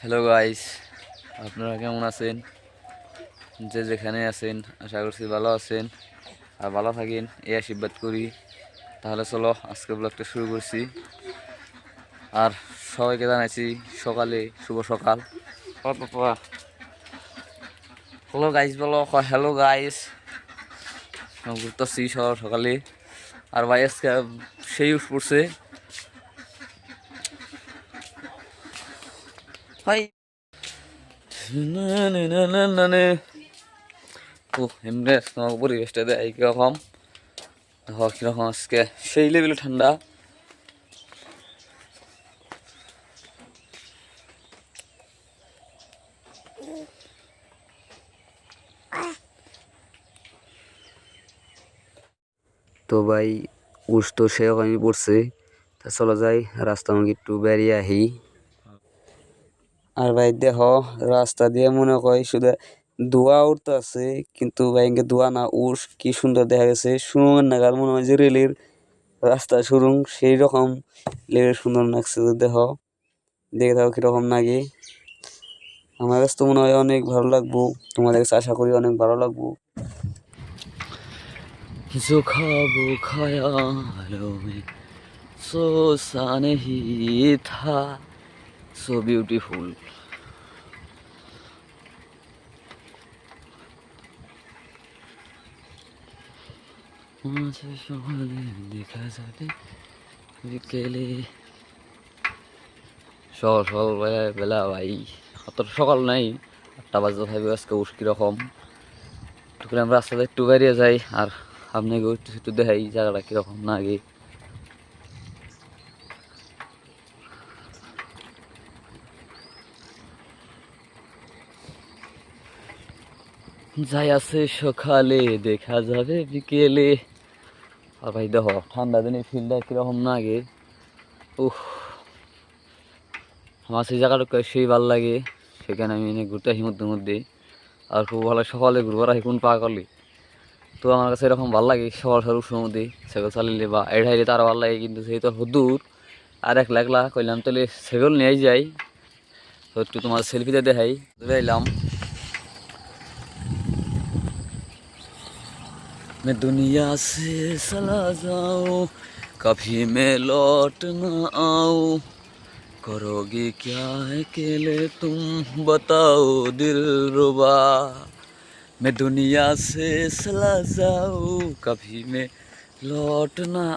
Hello guys আপনারা কেমন আছেন? যে যেখানে আছেন আশা করছি ভালো আছেন। আর ভালো থাকেন এই আশীর্বাদ করি। তাহলে চলো আজকে ব্লগটা শুরু করছি। আর সবাইকে জানাইছি সকালে শুভ সকাল। হ্যালো গাইস বলো হ্যালো গাইস ঘুরতেছি সকাল সকালে। আর ভাই আজকে সেই উঠ পড়ছে। এমনি তোমার পরিবেশটা দেয় কীরকম। দেখো কীরকম আজকে। সেই লেভেলে ঠান্ডা। তো ভাই তো সেরকমই পড়ছে। তা চলো যাই রাস্তা আমাকে একটু বেরিয়ে আহি। আর ভাই দেহ রাস্তা দিয়ে মনে করি শুধু দোয়া উঠতে আছে কিন্তু ভাইকে দোয়া না উঠ, কি সুন্দর দেখা গেছে। শুনুন না কার মনে হয় যে রেলের রাস্তা শুরু সেই রকম লেবের সুন্দর লাগছে দেহ দেখে। থাকো কীরকম লাগে আমার কাছে তো মনে হয় অনেক ভালো লাগবো, তোমাদের কাছে আশা করি অনেক ভালো লাগবো। জোখাবো খায়ালো সো সা থা সো বিউটিফুল দেখা যাবে বিকেলে সকাল সকাল বেলা ভাই। অত সকাল নাই, আটটা বাজে থাকবে আজকে উস কীরকম। আমরা রাস্তাতে একটু বেরিয়ে যাই, আর আপনাকে একটু দেখাই জায়গাটা কীরকম না গিয়ে যাই আছে সকালে, দেখা যাবে বিকেলে। আর ভাই দেখো, ঠান্ডা দিনে ফিল্ডটা কীরকম না আগে উহ আমার সেই জায়গাটা সেই ভালো লাগে। সেখানে আমি এনে ঘুরতে আসি মধ্যে মধ্যে। আর খুব ভালো সকালে ঘুরবার আসি কোন পা করলে তো আমার কাছে এরকম ভালো লাগে সকাল সরু উঠোর মধ্যে। সেগুলো চালিয়ে বা এড়াইলে তার ভালো লাগে, কিন্তু সেই তো দূর। আর এক লাগলা কইলাম তাহলে সেগুলো নিয়ে যাই। তো একটু তোমার সেলফিতে দেখাই। চলে এলাম मैं दुनिया से सला जाऊँ, कभी मैं लौट न आऊँ। करोगे क्या है अकेले तुम, बताओ दिल रुबा। मैं दुनिया से सला जाऊँ, कभी मैं लौट न